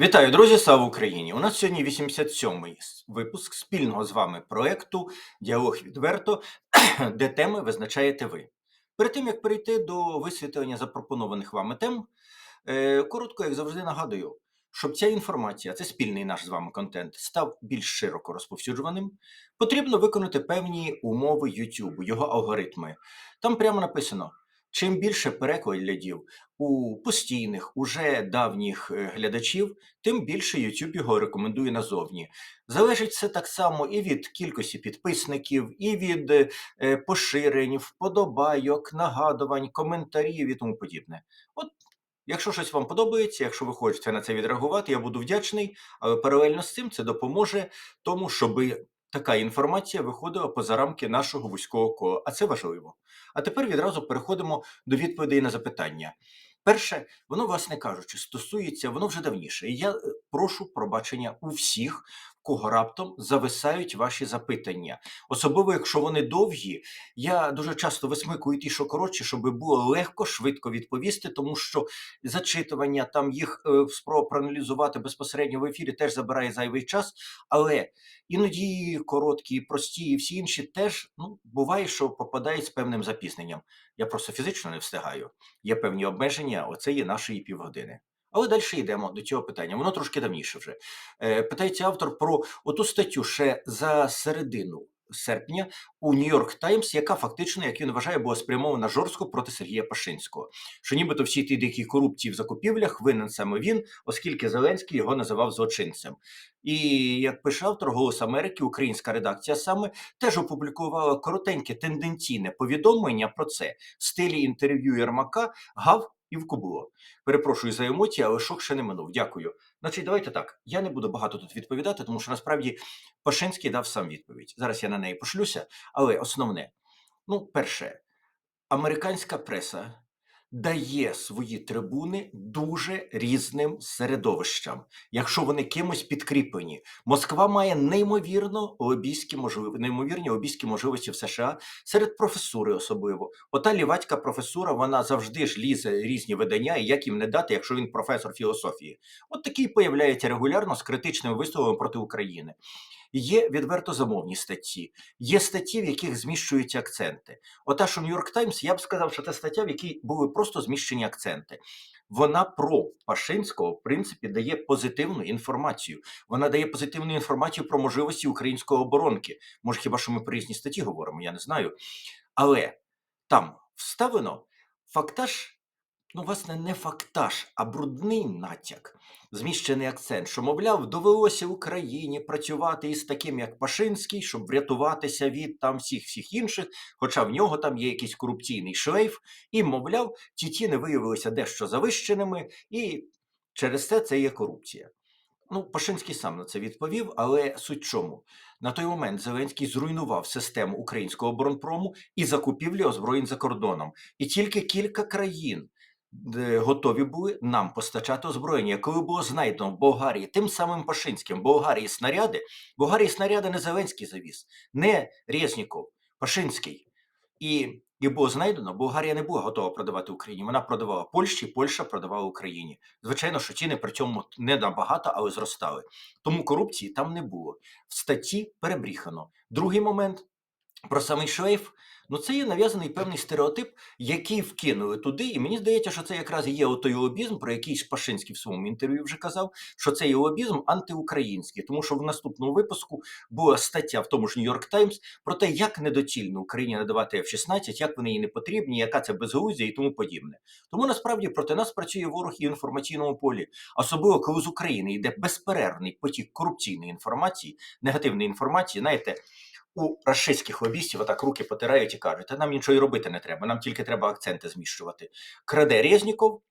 Вітаю, друзі! Слава Україні! У нас сьогодні 87-й випуск спільного з вами проекту Діалог відверто, де теми визначаєте ви. Перед тим як перейти до висвітлення запропонованих вами тем, е, коротко, як завжди, нагадую, щоб ця інформація, це спільний наш з вами контент, став більш широко розповсюджуваним, потрібно виконати певні умови YouTube, його алгоритми. Там прямо написано. Чим більше перекладів у постійних, уже давніх е, глядачів, тим більше YouTube його рекомендує назовні. Залежить це так само і від кількості підписників, і від е, поширень, вподобайок, нагадувань, коментарів і тому подібне. От, якщо щось вам подобається, якщо ви хочете на це відреагувати, я буду вдячний, але паралельно з цим це допоможе тому, щоби така інформація виходила поза рамки нашого вузького кола, а це важливо. А тепер відразу переходимо до відповідей на запитання. Перше, воно, власне кажучи, стосується, воно вже давніше. І я е, прошу пробачення у всіх, кого раптом зависають ваші запитання. Особливо, якщо вони довгі, я дуже часто висмикую ті, що коротші, щоб було легко, швидко відповісти, тому що зачитування там їх е, спроба проаналізувати безпосередньо в ефірі теж забирає зайвий час. Але іноді короткі, прості і всі інші теж ну, буває, що попадають з певним запізненням. Я просто фізично не встигаю. Є певні обмеження, оце є нашої півгодини. Але далі йдемо до цього питання. Воно трошки давніше вже. Е, питається автор про оту статтю ще за середину серпня у Нью-Йорк Таймс, яка фактично, як він вважає, була спрямована жорстко проти Сергія Пашинського. Що нібито всі ті дикі корупції в закупівлях винен саме він, оскільки Зеленський його називав злочинцем. І як пише автор Голос Америки, українська редакція саме теж опублікувала коротеньке тенденційне повідомлення про це в стилі інтерв'ю Єрмака гав і в кубло. Перепрошую за емоції, але шок ще не минув. Дякую. Значить, давайте так. Я не буду багато тут відповідати, тому що насправді Пашинський дав сам відповідь. Зараз я на неї пошлюся, але основне, ну, перше, американська преса дає свої трибуни дуже різним середовищам, якщо вони кимось підкріплені. Москва має неймовірно лобійські можливості, неймовірні лобійські можливості в США серед професури, особливо. Ота лівацька професура, вона завжди ж лізе різні видання, і як їм не дати, якщо він професор філософії. От такий появляється регулярно з критичними висловами проти України. Є відверто замовні статті, є статті, в яких зміщуються акценти. Ота, що Нью-Йорк Таймс, я б сказав, що це стаття, в якій були просто зміщені акценти. Вона про Пашинського, в принципі, дає позитивну інформацію. Вона дає позитивну інформацію про можливості української оборонки. Може, хіба що ми про різні статті говоримо, я не знаю. Але там вставлено фактаж ну, власне, не фактаж, а брудний натяк, зміщений акцент, що, мовляв, довелося Україні працювати із таким, як Пашинський, щоб врятуватися від там всіх всіх інших, хоча в нього там є якийсь корупційний шлейф, і, мовляв, ті ціни виявилися дещо завищеними, і через це це є корупція. Ну, Пашинський сам на це відповів, але суть чому? На той момент Зеленський зруйнував систему українського оборонпрому і закупівлі озброєнь за кордоном. І тільки кілька країн готові були нам постачати озброєння. Коли було знайдено в Болгарії тим самим Пашинським, Болгарії снаряди, Болгарії снаряди не Зеленський завіз, не Резніков, Пашинський. І і було знайдено, Болгарія не була готова продавати Україні. Вона продавала Польщі, Польща продавала Україні. Звичайно, що ціни при цьому не набагато, але зростали. Тому корупції там не було. В статті перебріхано. Другий момент про самий шлейф. Ну, це є нав'язаний певний стереотип, який вкинули туди, і мені здається, що це якраз є той лобізм, про який Шпашинський в своєму інтерв'ю вже казав, що це є лобізм антиукраїнський, тому що в наступному випуску була стаття в тому ж Нью-Йорк Таймс про те, як недоцільно Україні надавати F-16, як вони їй не потрібні, яка це безглуздя і тому подібне. Тому насправді проти нас працює ворог і в інформаційному полі, особливо коли з України йде безперервний потік корупційної інформації, негативної інформації. Знаєте, у рашистських лобістів отак руки потирають і кажуть, а нам нічого і робити не треба, нам тільки треба акценти зміщувати. Краде Резніков,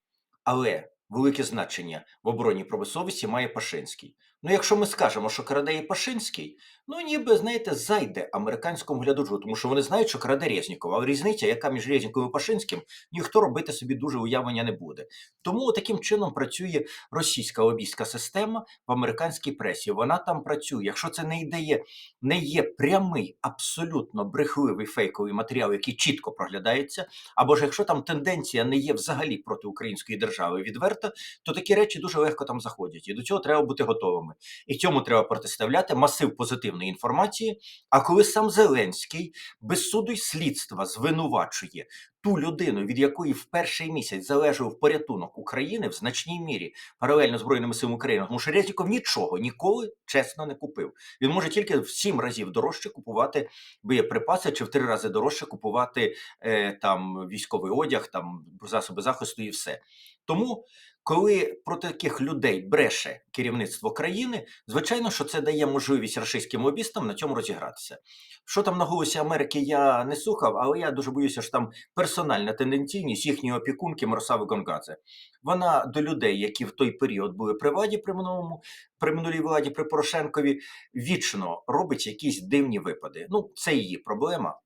але велике значення в обороні промисловості має Пашинський. Ну, якщо ми скажемо, що краде і Пашинський, ну ніби, знаєте, зайде американському глядачу, тому що вони знають, що краде Резніков, а різниця, яка між Резніковим і Пашинським, ніхто робити собі дуже уявлення не буде. Тому таким чином працює російська лобійська система в американській пресі. Вона там працює. Якщо це не ідеє, не є прямий, абсолютно брехливий фейковий матеріал, який чітко проглядається, або ж якщо там тенденція не є взагалі проти української держави відверта, то такі речі дуже легко там заходять. І до цього треба бути готовими. І цьому треба протиставляти масив позитивної інформації. А коли сам Зеленський без суду й слідства звинувачує ту людину, від якої в перший місяць залежав порятунок України в значній мірі паралельно Збройними силами України, тому що Резніков нічого ніколи чесно не купив. Він може тільки в сім разів дорожче купувати боєприпаси, чи в три рази дорожче купувати е, там військовий одяг, там засоби захисту і все. Тому, коли про таких людей бреше керівництво країни, звичайно, що це дає можливість рашистським лобістам на цьому розігратися. Що там на голосі Америки я не слухав, але я дуже боюся, що там персональна тенденційність їхньої опікунки Мирослави Гонгадзе. Вона до людей, які в той період були при владі при минулому, при минулій владі при Порошенкові, вічно робить якісь дивні випади. Ну, це її проблема.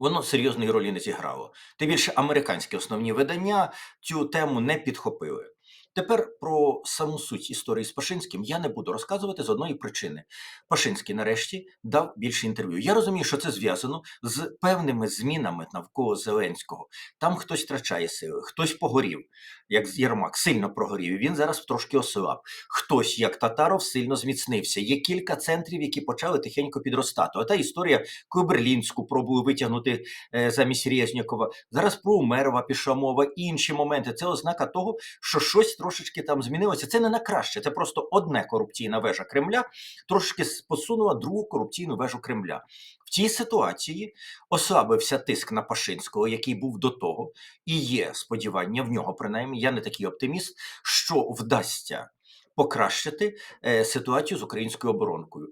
Воно серйозної ролі не зіграло. Тим більше американські основні видання цю тему не підхопили. Тепер про саму суть історії з Пашинським я не буду розказувати з одної причини. Пашинський нарешті дав більше інтерв'ю. Я розумію, що це зв'язано з певними змінами навколо Зеленського. Там хтось втрачає сили, хтось погорів, як Єрмак, сильно прогорів. Він зараз трошки ослаб. Хтось, як Татаров, сильно зміцнився. Є кілька центрів, які почали тихенько підростати. Ота історія, коли Берлінську пробую витягнути е, замість Резнікова. Зараз про Умерова пішла мова, інші моменти. Це ознака того, що щось трошечки там змінилося. Це не на краще, це просто одне корупційна вежа Кремля, трошки с- посунула другу корупційну вежу Кремля. В цій ситуації ослабився тиск на Пашинського, який був до того, і є сподівання в нього, принаймні, я не такий оптиміст, що вдасться покращити е, ситуацію з українською оборонкою.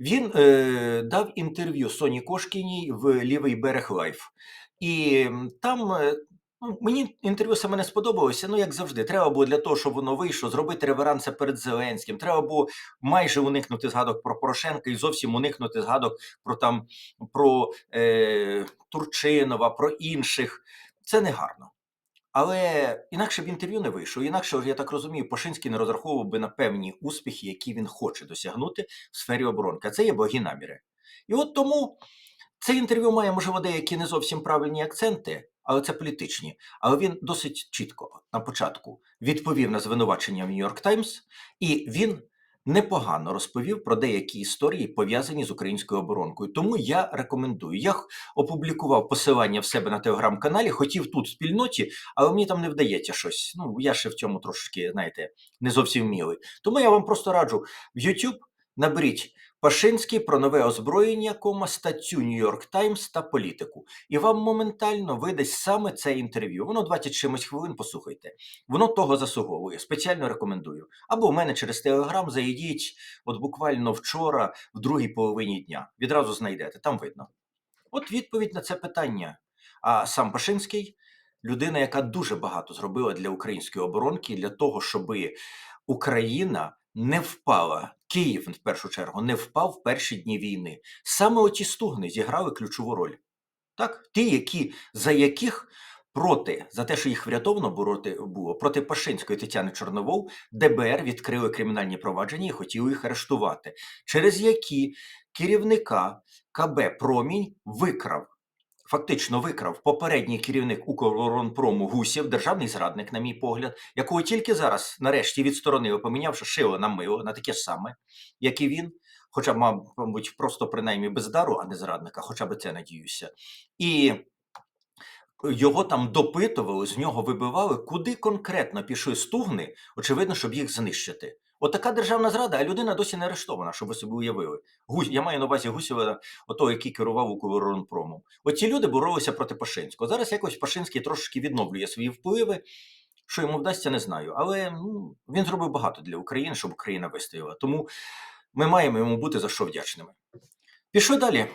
Він е, дав інтерв'ю Соні Кошкіній в Лівий берег Лайф. І там е, ну, мені інтерв'ю саме не сподобалося. Ну, як завжди, треба було для того, щоб воно вийшло, зробити реверанси перед Зеленським. Треба було майже уникнути згадок про Порошенка і зовсім уникнути згадок про там про е, Турчинова, про інших. Це не гарно. Але інакше б інтерв'ю не вийшло. Інакше, я так розумію, Пашинський не розраховував би на певні успіхи, які він хоче досягнути в сфері оборонки. А це є благі наміри. І от тому це інтерв'ю має, можливо, деякі не зовсім правильні акценти, але це політичні. Але він досить чітко на початку відповів на звинувачення в Нью-Йорк Таймс, і він непогано розповів про деякі історії, пов'язані з українською оборонкою. Тому я рекомендую. Я опублікував посилання в себе на телеграм-каналі, хотів тут в спільноті, але мені там не вдається щось. Ну, я ще в цьому трошки, знаєте, не зовсім вмілий. Тому я вам просто раджу в YouTube наберіть Пашинський про нове озброєння, кома, статтю Нью-Йорк Таймс та політику. І вам моментально видасть саме це інтерв'ю. Воно 20 чимось хвилин, послухайте. Воно того заслуговує. Спеціально рекомендую. Або в мене через Телеграм заїдіть, от буквально вчора, в другій половині дня. Відразу знайдете, там видно. От відповідь на це питання. А сам Пашинський людина, яка дуже багато зробила для української оборонки, для того, щоб Україна не впала. Київ в першу чергу не впав в перші дні війни. Саме оті стугни зіграли ключову роль. Так, ті, які за яких проти за те, що їх врятовано бороти було проти Пашинської Тетяни Чорновол, ДБР відкрили кримінальні провадження і хотіли їх арештувати, через які керівника КБ Промінь викрав. Фактично викрав попередній керівник Укроборонпрому Гусєв, державний зрадник, на мій погляд, якого тільки зараз, нарешті, відсторонили, помінявши шило на мило, на таке саме, як і він, хоча, мабуть, просто принаймні без дару, а не зрадника, хоча б це надіюся. І його там допитували, з нього вибивали, куди конкретно пішли стугни, очевидно, щоб їх знищити. Отака державна зрада, а людина досі не арештована, щоб ви собі уявили. Гусь, я маю на увазі Гусєва, ото, який керував Укроборонпромом. Оці люди боролися проти Пашинського. Зараз якось Пашинський трошки відновлює свої впливи. Що йому вдасться, не знаю. Але ну, він зробив багато для України, щоб Україна вистояла. Тому ми маємо йому бути за що вдячними. Пішли далі.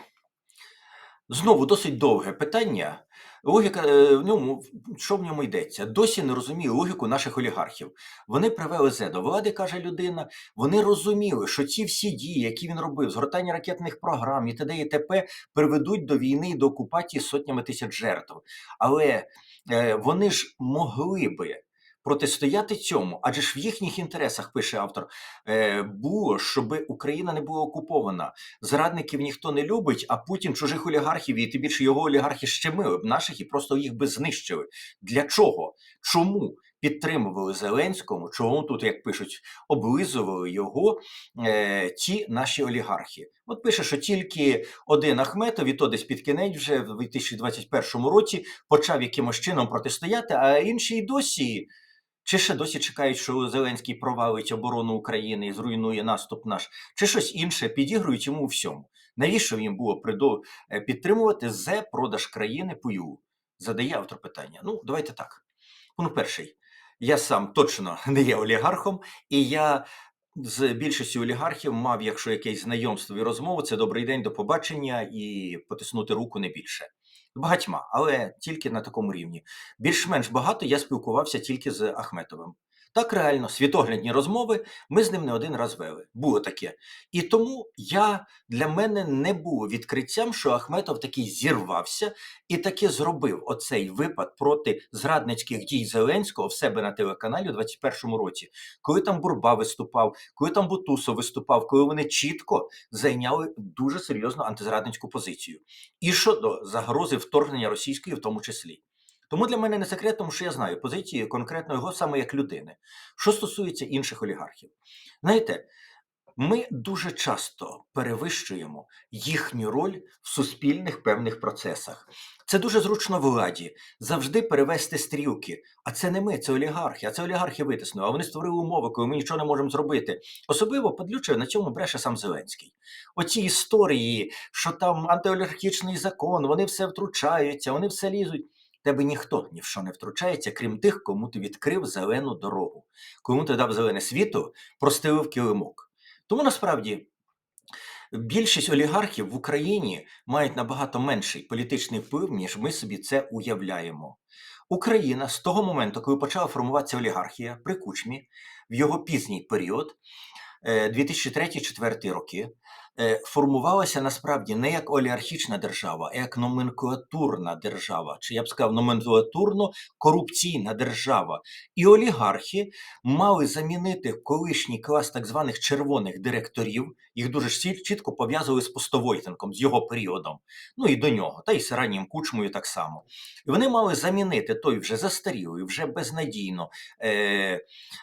Знову досить довге питання. Логіка е, в ньому, що в ньому йдеться? Досі не розумію логіку наших олігархів. Вони привели Зе до влади, каже людина. Вони розуміли, що ці всі дії, які він робив, згортання ракетних програм і т.д. і т.п. приведуть до війни і до окупації сотнями тисяч жертв. Але е, вони ж могли би. Протистояти цьому, адже ж в їхніх інтересах, пише автор, е, було, щоб Україна не була окупована. Зрадників ніхто не любить, а Путін чужих олігархів, і тим більше його олігархи щемили б наших і просто їх би знищили. Для чого? Чому підтримували Зеленському? Чому тут, як пишуть, облизували його е, ті наші олігархи? От пише, що тільки один Ахметов, і то десь під кінець вже в 2021 році почав якимось чином протистояти, а інші й досі. Чи ще досі чекають, що Зеленський провалить оборону України і зруйнує наступ наш, чи щось інше підігрують йому у всьому? Навіщо їм було придо... е, підтримувати зе продаж країни ПЮ? Задає автор питання. Ну, давайте так. Пункт перший. Я сам точно не є олігархом, і я з більшістю олігархів мав, якщо якесь знайомство і розмову, це добрий день, до побачення і потиснути руку не більше. Багатьма, але тільки на такому рівні. Більш-менш багато я спілкувався тільки з Ахметовим. Так, реально, світоглядні розмови ми з ним не один раз вели. Було таке. І тому я для мене не було відкриттям, що Ахметов таки зірвався і таки зробив оцей випад проти зрадницьких дій Зеленського в себе на телеканалі у 21-му році, коли там Бурба виступав, коли там Бутусов виступав, коли вони чітко зайняли дуже серйозну антизрадницьку позицію. І щодо загрози вторгнення російської, в тому числі. Тому для мене не секрет, тому що я знаю позиції конкретно його саме як людини. Що стосується інших олігархів, знаєте, ми дуже часто перевищуємо їхню роль в суспільних певних процесах. Це дуже зручно владі завжди перевести стрілки. А це не ми, це олігархи. А це олігархи витиснули. А вони створили умови, коли ми нічого не можемо зробити. Особливо подлюче на цьому бреше сам Зеленський. Оці історії, що там антиолігархічний закон, вони все втручаються, вони все лізуть. Тебе ніхто ні в що не втручається, крім тих, кому ти відкрив зелену дорогу, кому ти дав зелене світло, простелив килимок. Тому насправді більшість олігархів в Україні мають набагато менший політичний вплив, ніж ми собі це уявляємо. Україна з того моменту, коли почала формуватися олігархія при кучмі, в його пізній період, е, 2003-2004 роки, е, формувалася насправді не як олігархічна держава, а як номенклатурна держава, чи я б сказав, номенклатурно корупційна держава. І олігархи мали замінити колишній клас так званих червоних директорів. Їх дуже чітко пов'язували з Постовойтенком, з його періодом. Ну і до нього, та й з раннім кучмою так само. І вони мали замінити той вже застарілий, вже безнадійно е,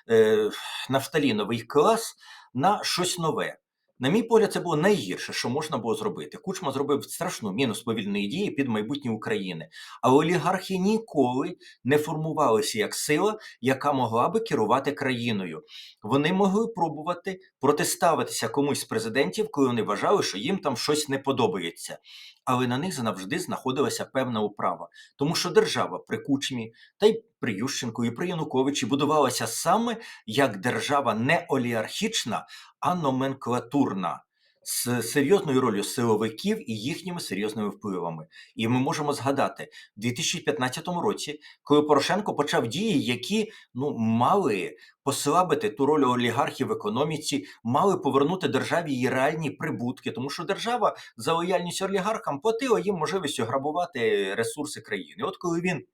е, нафталіновий клас на щось нове. На мій погляд, це було найгірше, що можна було зробити. Кучма зробив страшну мінус повільної дії під майбутнє України. Але олігархи ніколи не формувалися як сила, яка могла би керувати країною. Вони могли пробувати протиставитися комусь з президентів, коли вони вважали, що їм там щось не подобається. Але на них завжди знаходилася певна управа, тому що держава при Кучмі та й при Ющенку і при Януковичі будувалася саме як держава не олігархічна, а номенклатурна. З серйозною ролью силовиків і їхніми серйозними впливами. І ми можемо згадати в 2015 році, коли Порошенко почав дії, які ну мали послабити ту роль олігархів в економіці, мали повернути державі її реальні прибутки, тому що держава за лояльність олігархам платила їм можливістю грабувати ресурси країни. От коли він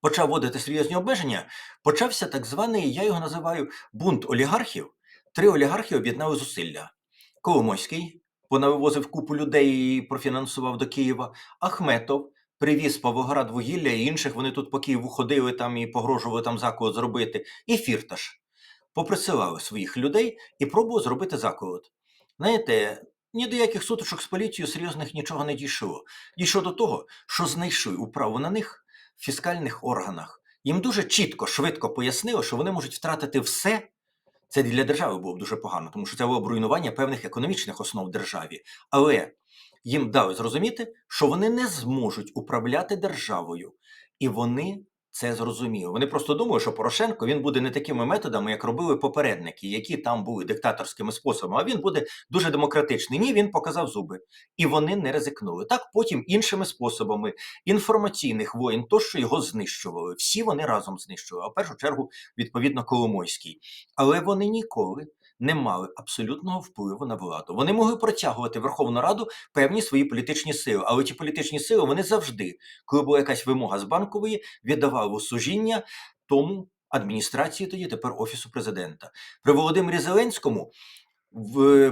почав вводити серйозні обмеження, почався так званий, я його називаю бунт олігархів. Три олігархи об'єднали зусилля. Коломойський понавивозив купу людей і профінансував до Києва. Ахметов привіз Павлоград вугілля і інших. Вони тут по Києву ходили там і погрожували там заколот зробити. І Фірташ поприсилали своїх людей і пробували зробити заколот. Знаєте, ні до яких сутичок з поліцією серйозних нічого не дійшло. Дійшло до того, що знайшли управу на них фіскальних органах. Їм дуже чітко, швидко пояснили, що вони можуть втратити все. Це для держави було б дуже погано, тому що це було б руйнування певних економічних основ державі. Але їм дали зрозуміти, що вони не зможуть управляти державою, і вони це зрозуміли. Вони просто думають, що Порошенко він буде не такими методами, як робили попередники, які там були диктаторськими способами, а він буде дуже демократичний. Ні, він показав зуби. І вони не ризикнули. Так потім іншими способами інформаційних воєн, тощо його знищували. Всі вони разом знищували. А в першу чергу, відповідно, Коломойський. Але вони ніколи не мали абсолютного впливу на владу. Вони могли протягувати Верховну Раду певні свої політичні сили, але ті політичні сили вони завжди, коли була якась вимога з банкової, віддавали служіння тому адміністрації тоді тепер офісу президента. При Володимирі Зеленському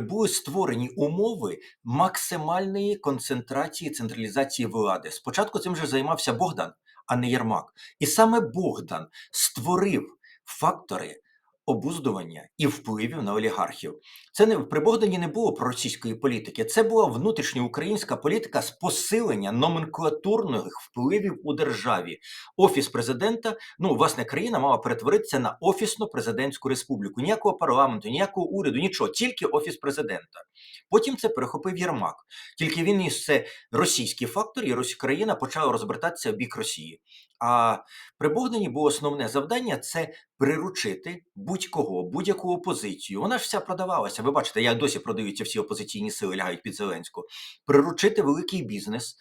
були створені умови максимальної концентрації централізації влади. Спочатку цим же займався Богдан, а не Єрмак. І саме Богдан створив фактори обуздування і впливів на олігархів. Це не при Богдані не було проросійської політики. Це була внутрішньоукраїнська політика з посилення номенклатурних впливів у державі. Офіс президента, ну власне, країна мала перетворитися на офісну президентську республіку. Ніякого парламенту, ніякого уряду, нічого, тільки офіс президента. Потім це перехопив Єрмак. Тільки він ніс це російський фактор, і країна почала розвертатися в бік Росії. А при Богдані було основне завдання це приручити будь-кого, будь-яку опозицію. Вона ж вся продавалася. Ви бачите, як досі продаються всі опозиційні сили, лягають під Зеленську. Приручити великий бізнес.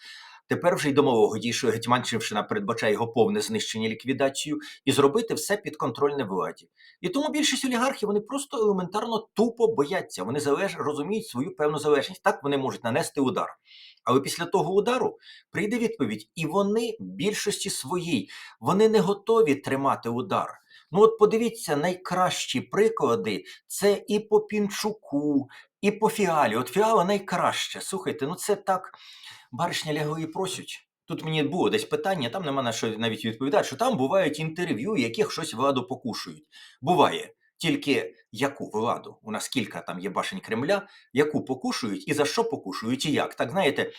Тепер вже й до малого дійшов Гетьманщина передбачає його повне знищення, ліквідацію і зробити все підконтрольне владі. І тому більшість олігархів вони просто елементарно тупо бояться. Вони залеж... розуміють свою певну залежність. Так вони можуть нанести удар. Але після того удару прийде відповідь, і вони в більшості своїй вони не готові тримати удар. Ну от подивіться, найкращі приклади це і по Пінчуку, і по фіалі. От фіала найкраще. Слухайте, ну це так баришня лягли і просять. Тут мені було десь питання, там нема на що навіть відповідати, що там бувають інтерв'ю, яких щось владу покушують. Буває. Тільки яку владу? У нас кілька там є башень Кремля, яку покушують і за що покушують, і як. Так знаєте,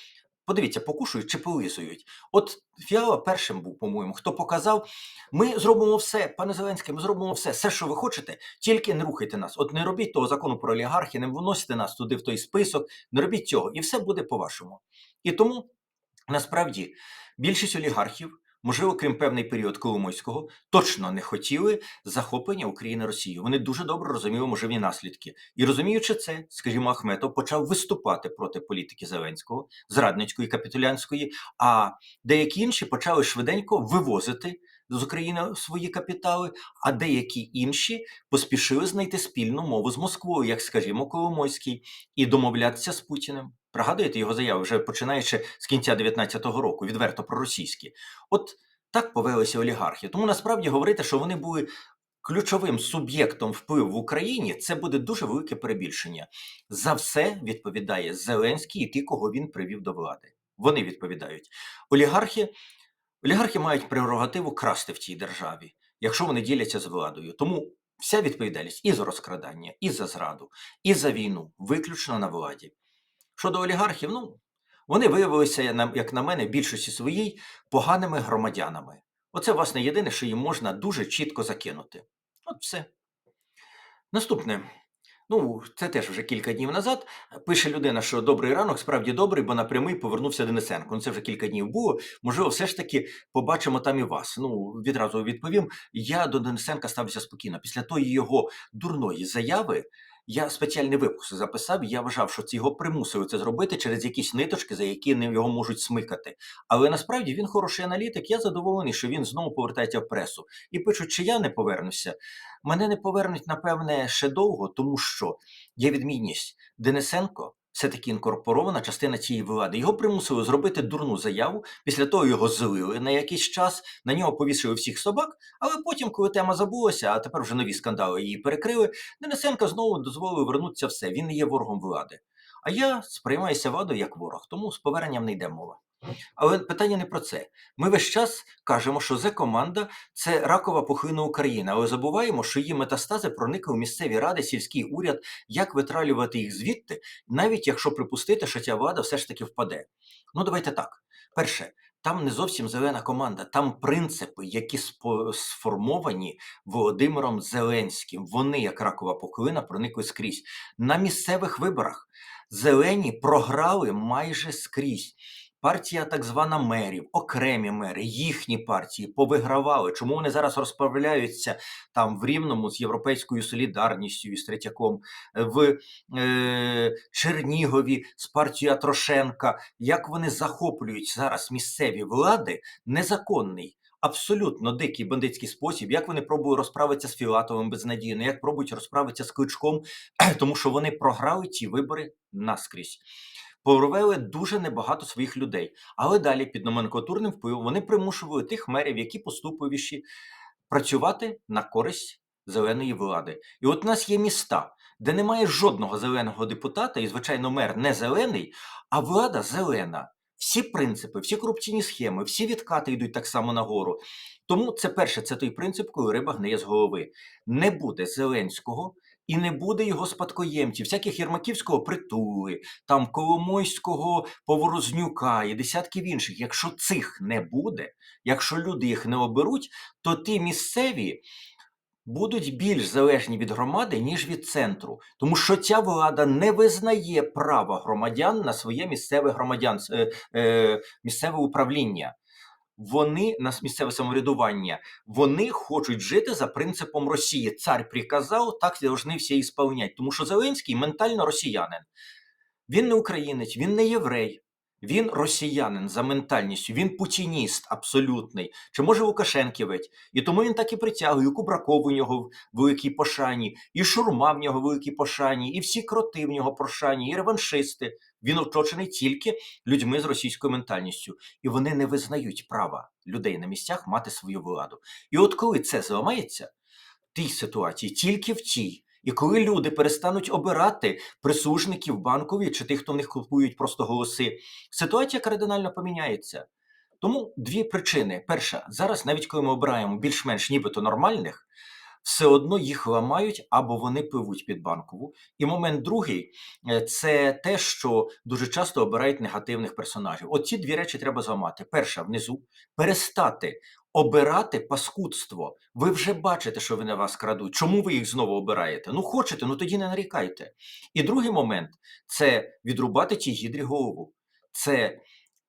подивіться, покушують чи полизують. От Фіала першим був, по-моєму, хто показав, ми зробимо все, пане Зеленський, ми зробимо все, все, що ви хочете, тільки не рухайте нас. От не робіть того закону про олігархи, не виносите нас туди в той список, не робіть цього, і все буде по-вашому. І тому насправді більшість олігархів. Можливо, крім певний період Коломойського, точно не хотіли захоплення України Росією. Вони дуже добре розуміли можливі наслідки. І розуміючи це, скажімо, Ахметов почав виступати проти політики Зеленського, зрадницької, капітулянської, а деякі інші почали швиденько вивозити з України свої капітали, а деякі інші поспішили знайти спільну мову з Москвою, як скажімо, Коломойський, і домовлятися з Путіним. Пригадуєте його заяви вже починаючи з кінця 19-го року, відверто проросійські. От так повелися олігархи. Тому насправді говорити, що вони були ключовим суб'єктом впливу в Україні, це буде дуже велике перебільшення. За все відповідає Зеленський і ті, кого він привів до влади. Вони відповідають. Олігархи, олігархи мають прерогативу красти в цій державі, якщо вони діляться з владою. Тому вся відповідальність і за розкрадання, і за зраду, і за війну виключно на владі. Щодо олігархів, ну вони виявилися, як на мене, в більшості своїй поганими громадянами. Оце, власне, єдине, що їм можна дуже чітко закинути. От все. Наступне. Ну, це теж вже кілька днів назад. Пише людина, що добрий ранок, справді добрий, бо на прямий повернувся Денисенко. Ну, це вже кілька днів було. Можливо, все ж таки побачимо там і вас. Ну, відразу відповім. Я до Денисенка ставлюся спокійно. Після тої його дурної заяви я спеціальний випуск записав. Я вважав, що це його примусили це зробити через якісь ниточки, за які не його можуть смикати. Але насправді він хороший аналітик. Я задоволений, що він знову повертається в пресу. І пишуть, чи я не повернуся. Мене не повернуть, напевне, ще довго, тому що є відмінність. Денисенко все-таки інкорпорована частина цієї влади. Його примусили зробити дурну заяву. Після того його злили на якийсь час, на нього повісили всіх собак. Але потім, коли тема забулася, а тепер вже нові скандали її перекрили, Денисенко знову дозволив вернутися все. Він не є ворогом влади. А я сприймаюся владою як ворог, тому з поверненням не йде мова. Але питання не про це. Ми весь час кажемо, що Зе-команда це ракова пухлина України, але забуваємо, що її метастази проникли в місцеві ради, сільський уряд, як витралювати їх звідти, навіть якщо припустити, що ця влада все ж таки впаде. Ну давайте так. Перше, там не зовсім зелена команда, там принципи, які сформовані Володимиром Зеленським. Вони, як ракова пухлина, проникли скрізь. На місцевих виборах зелені програли майже скрізь. Партія так звана мерів, окремі мери, їхні партії повигравали. Чому вони зараз розправляються там в Рівному з Європейською солідарністю і з Третьяком, е, в е, Чернігові з партією Атрошенка? Як вони захоплюють зараз місцеві влади незаконний? Абсолютно дикий бандитський спосіб, як вони пробують розправитися з Філатовим безнадійно, як пробують розправитися з Кличком, тому що вони програли ті вибори наскрізь. Провели дуже небагато своїх людей. Але далі під номенклатурним впливом вони примушували тих мерів, які поступовіші, працювати на користь зеленої влади. І от у нас є міста, де немає жодного зеленого депутата, і, звичайно, мер не зелений, а влада зелена. Всі принципи, всі корупційні схеми, всі відкати йдуть так само нагору. Тому це перше, це той принцип, коли риба гниє з голови. Не буде Зеленського і не буде його спадкоємців, всяких Єрмаківського притули, там Коломойського Поворознюка і десятків інших. Якщо цих не буде, якщо люди їх не оберуть, то ті місцеві будуть більш залежні від громади, ніж від центру. Тому що ця влада не визнає права громадян на своє місцеве громадян, е, е, місцеве управління. Вони на місцеве самоврядування, вони хочуть жити за принципом Росії. Цар приказав, так повинні всі ісполнять. Тому що Зеленський ментально росіянин. Він не українець, він не єврей. Він росіянин за ментальністю, він путініст абсолютний. Чи може Лукашенківець? І тому він так і притягує і Кубраков у нього в великій пошані, і Шурма в нього в великій пошані, і всі кроти в нього пошані, і реваншисти. Він оточений тільки людьми з російською ментальністю, і вони не визнають права людей на місцях мати свою владу. І от коли це зламається, в тій ситуації, тільки в тій. І коли люди перестануть обирати прислужників банкові чи тих, хто в них купують просто голоси, ситуація кардинально поміняється. Тому дві причини: перша, зараз, навіть коли ми обираємо більш-менш нібито нормальних, все одно їх ламають або вони пливуть під банкову. І момент другий е, це те, що дуже часто обирають негативних персонажів. От ці дві речі треба зламати. Перша внизу перестати обирати паскудство. Ви вже бачите, що вони вас крадуть. Чому ви їх знову обираєте? Ну хочете, ну тоді не нарікайте. І другий момент це відрубати ті гідрі голову. Це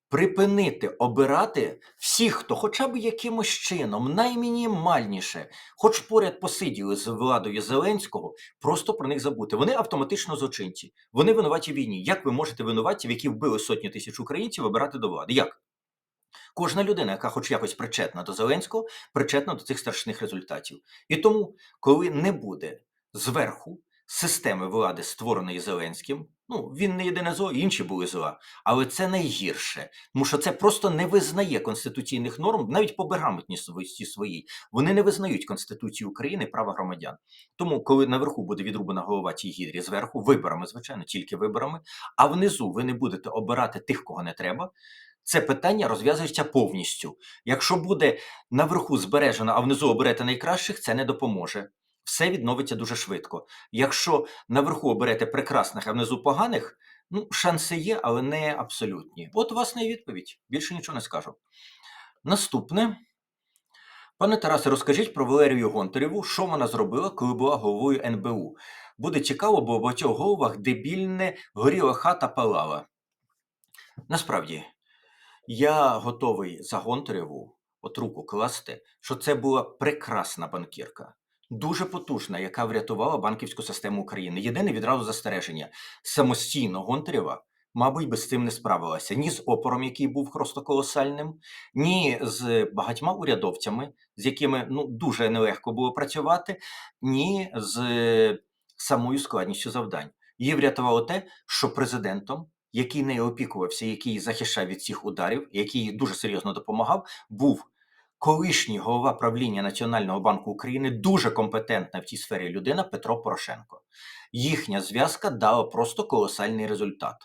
припинити обирати всіх, хто хоча б якимось чином, наймінімальніше, хоч поряд посиділи з владою Зеленського, просто про них забути. Вони автоматично злочинці. Вони винуваті в війні. Як ви можете винуватців, які вбили сотні тисяч українців, обирати до влади? Як? Кожна людина, яка хоч якось причетна до Зеленського, причетна до цих страшних результатів. І тому, коли не буде зверху системи влади, створеної Зеленським, ну він не єдине зло, інші були зла, але це найгірше, тому що це просто не визнає конституційних норм, навіть по безграмотності своїй. Вони не визнають Конституції України права громадян. Тому, коли наверху буде відрубана голова тій гідрі, зверху виборами, звичайно, тільки виборами, а внизу ви не будете обирати тих, кого не треба. Це питання розв'язується повністю. Якщо буде наверху збережено, а внизу оберете найкращих, це не допоможе. Все відновиться дуже швидко. Якщо наверху оберете прекрасних, а внизу поганих, ну, шанси є, але не абсолютні. От власне і відповідь. Більше нічого не скажу. Наступне. Пане Тарасе, розкажіть про Валерію Гонтарєву, що вона зробила, коли була головою НБУ. Буде цікаво, бо в багатьох головах дебільне горіла хата палала. Насправді, я готовий за Гонтарєву от руку класти, що це була прекрасна банкірка, дуже потужна, яка врятувала банківську систему України. Єдине відразу застереження: самостійно Гонтарєва, мабуть, би з цим не справилася ні з опором, який був просто колосальним, ні з багатьма урядовцями, з якими ну дуже нелегко було працювати, ні з самою складністю завдань. Її врятувало те, що президентом який нею опікувався, який захищав від цих ударів, який їй дуже серйозно допомагав, був колишній голова правління Національного банку України, дуже компетентна в цій сфері людина Петро Порошенко. Їхня зв'язка дала просто колосальний результат.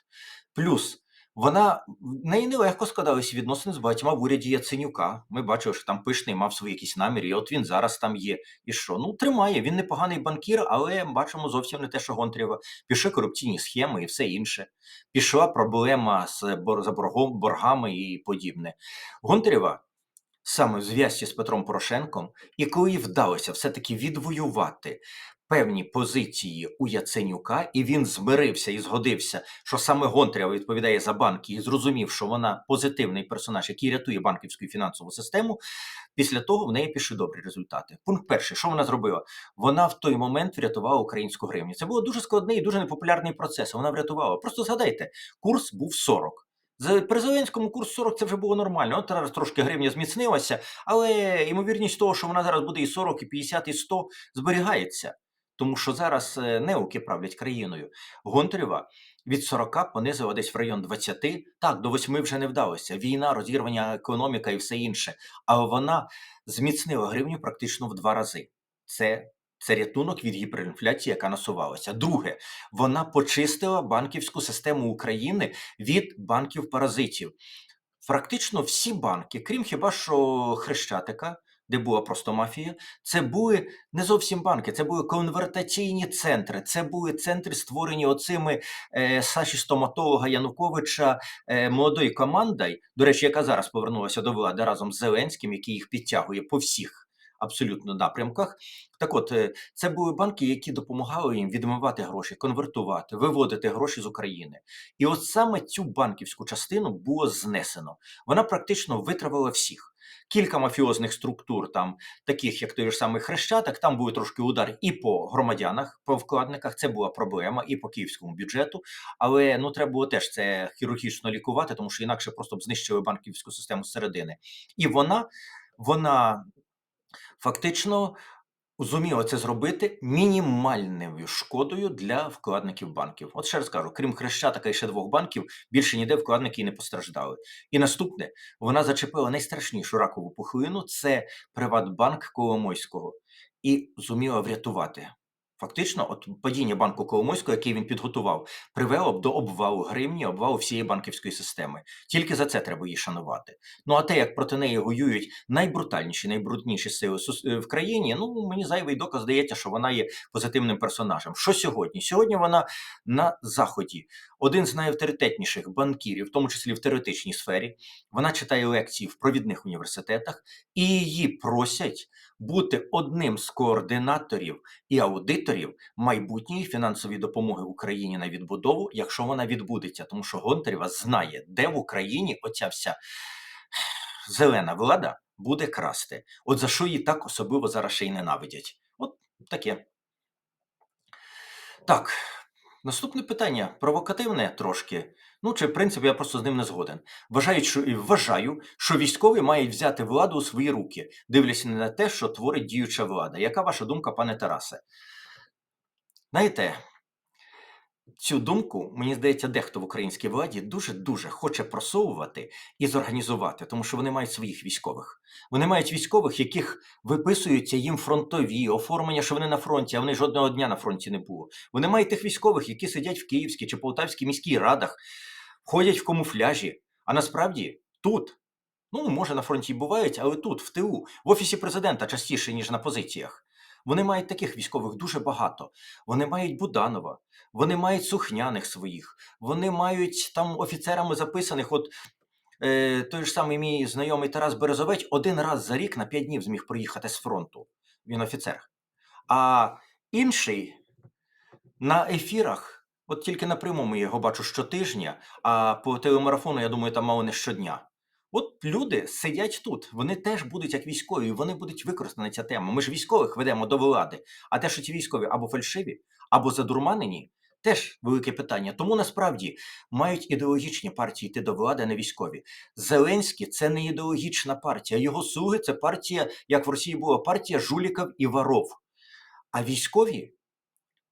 Плюс вона в неї нелегко складалися відносини з багатьма в уряді Яценюка. Ми бачили, що там пишний мав свої якісь наміри, і от він зараз там є. І що? Ну, тримає. Він непоганий банкір, але бачимо зовсім не те, що Гонтрєва. Пішли корупційні схеми і все інше. Пішла проблема з бор- боргом, боргами і подібне. Гонтрєва саме в зв'язці з Петром Порошенком, і коли їй вдалося все-таки відвоювати певні позиції у Яценюка, і він змирився і згодився, що саме Гонтарєва відповідає за банки, і зрозумів, що вона позитивний персонаж, який рятує банківську фінансову систему. Після того в неї пішли добрі результати. Пункт перший, що вона зробила? Вона в той момент врятувала українську гривню. Це був дуже складний і дуже непопулярний процес. Вона врятувала. Просто згадайте, курс був 40. За при Зеленському курс 40 це вже було нормально. От зараз трошки гривня зміцнилася, але ймовірність того, що вона зараз буде і 40, і 50, і 100, зберігається. Тому що зараз е, неуки правлять країною. Гонтарєва від 40 понизила десь в район 20, так, до 8 вже не вдалося. Війна, розірвання економіка і все інше. Але вона зміцнила гривню практично в два рази. Це, це рятунок від гіперінфляції, яка насувалася. Друге, вона почистила банківську систему України від банків-паразитів. Практично всі банки, крім хіба що Хрещатика, де була просто мафія, це були не зовсім банки, це були конвертаційні центри. Це були центри, створені оцими е, Саші стоматолога Януковича е, молодою командою, до речі, яка зараз повернулася до влади разом з Зеленським, який їх підтягує по всіх абсолютно напрямках. Так от, е, це були банки, які допомагали їм відмивати гроші, конвертувати, виводити гроші з України. І от саме цю банківську частину було знесено. Вона практично витравила всіх. Кілька мафіозних структур, там таких як той ж самий Хрещатик, там був трошки удар і по громадянах, по вкладниках. Це була проблема, і по київському бюджету. Але ну треба було теж це хірургічно лікувати, тому що інакше просто б знищили банківську систему зсередини. І вона, вона фактично зуміла це зробити мінімальною шкодою для вкладників банків. От ще раз кажу, крім Хрещатика і ще двох банків, більше ніде вкладники не постраждали. І наступне, вона зачепила найстрашнішу ракову пухлину це Приватбанк Коломойського, і зуміла врятувати. Фактично, от падіння банку Коломойського, який він підготував, привело б до обвалу гривні, обвалу всієї банківської системи. Тільки за це треба її шанувати. Ну а те, як проти неї воюють найбрутальніші, найбрудніші сили е, в країні, ну мені зайвий доказ здається, що вона є позитивним персонажем. Що сьогодні? Сьогодні вона на заході, один з найавторитетніших банкірів, в тому числі в теоретичній сфері. Вона читає лекції в провідних університетах, і її просять бути одним з координаторів і аудиторів майбутньої фінансової допомоги Україні на відбудову, якщо вона відбудеться, тому що Гонтарєва знає, де в Україні оця вся зелена влада буде красти. От за що її так особливо зараз ще й ненавидять. От таке. Так, наступне питання провокативне трошки. Ну, чи в принципі я просто з ним не згоден. Вважаю, що, вважаю, що військові мають взяти владу у свої руки, дивлячись не на те, що творить діюча влада. Яка ваша думка, пане Тарасе? Знаєте, цю думку, мені здається, дехто в українській владі дуже-дуже хоче просовувати і зорганізувати, тому що вони мають своїх військових. Вони мають військових, яких виписуються їм фронтові, оформлення, що вони на фронті, а вони жодного дня на фронті не було. Вони мають тих військових, які сидять в Київській чи Полтавській міській радах, ходять в камуфляжі. А насправді тут, ну може на фронті бувають, але тут, в ТУ, в офісі президента частіше, ніж на позиціях. Вони мають таких військових дуже багато. Вони мають Буданова, вони мають сухняних своїх, вони мають там офіцерами записаних. От е, той ж самий мій знайомий Тарас Березовець один раз за рік на 5 днів зміг проїхати з фронту. Він офіцер. А інший на ефірах, от тільки на прямому я його бачу щотижня, а по телемарафону, я думаю, там мало не щодня. От люди сидять тут, вони теж будуть як військові, і вони будуть використані ця тема. Ми ж військових ведемо до влади. А те, що ці військові або фальшиві, або задурманені, теж велике питання. Тому насправді мають ідеологічні партії йти до влади, а не військові. Зеленський це не ідеологічна партія. Його слуги це партія, як в Росії була партія жуліків і воров. А військові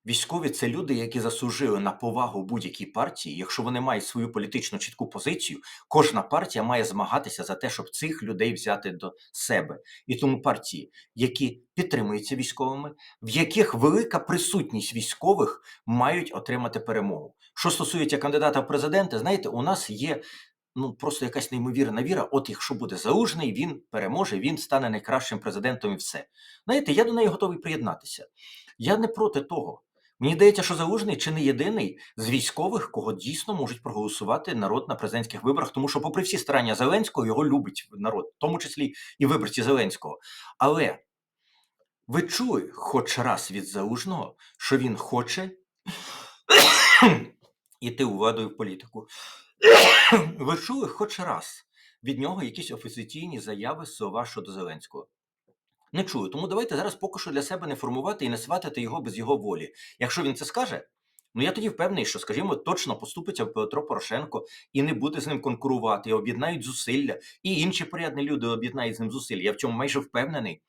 Військові це люди, які заслужили на повагу будь-якій партії. Якщо вони мають свою політичну чітку позицію, кожна партія має змагатися за те, щоб цих людей взяти до себе. І тому партії, які підтримуються військовими, в яких велика присутність військових мають отримати перемогу. Що стосується кандидата в президенти, знаєте, у нас є. Ну, просто якась неймовірна віра. От якщо буде залужний, він переможе, він стане найкращим президентом і все. Знаєте, я до неї готовий приєднатися. Я не проти того. Мені здається, що Залужний чи не єдиний з військових, кого дійсно можуть проголосувати народ на президентських виборах, тому що, попри всі старання Зеленського, його любить народ, в тому числі і виборці Зеленського. Але Ви чули хоч раз від залужного, що він хоче іти у владу і в політику? Ви чули хоч раз від нього якісь офіційні заяви, слова щодо Зеленського? Не чую. Тому давайте зараз поки що для себе не формувати і не сватати його без його волі. Якщо він це скаже, ну я тоді впевнений, що, скажімо, точно поступиться Петро Порошенко і не буде з ним конкурувати, і об'єднають зусилля, і інші порядні люди об'єднають з ним зусилля. Я в цьому майже впевнений.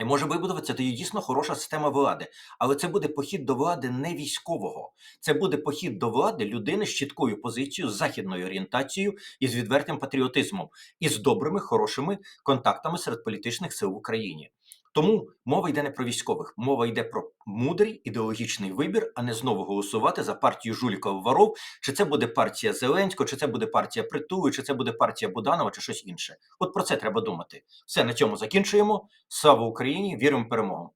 І може вибудуватися тоді дійсно хороша система влади, але це буде похід до влади не військового. Це буде похід до влади людини з чіткою позицією, з західною орієнтацією і з відвертим патріотизмом, і з добрими, хорошими контактами серед політичних сил в Україні. Тому мова йде не про військових, мова йде про мудрий ідеологічний вибір, а не знову голосувати за партію Жуліка Варов. Чи це буде партія Зеленського, чи це буде партія Притули, чи це буде партія Буданова, чи щось інше. От про це треба думати. Все на цьому закінчуємо. Слава Україні! Віримо перемогу!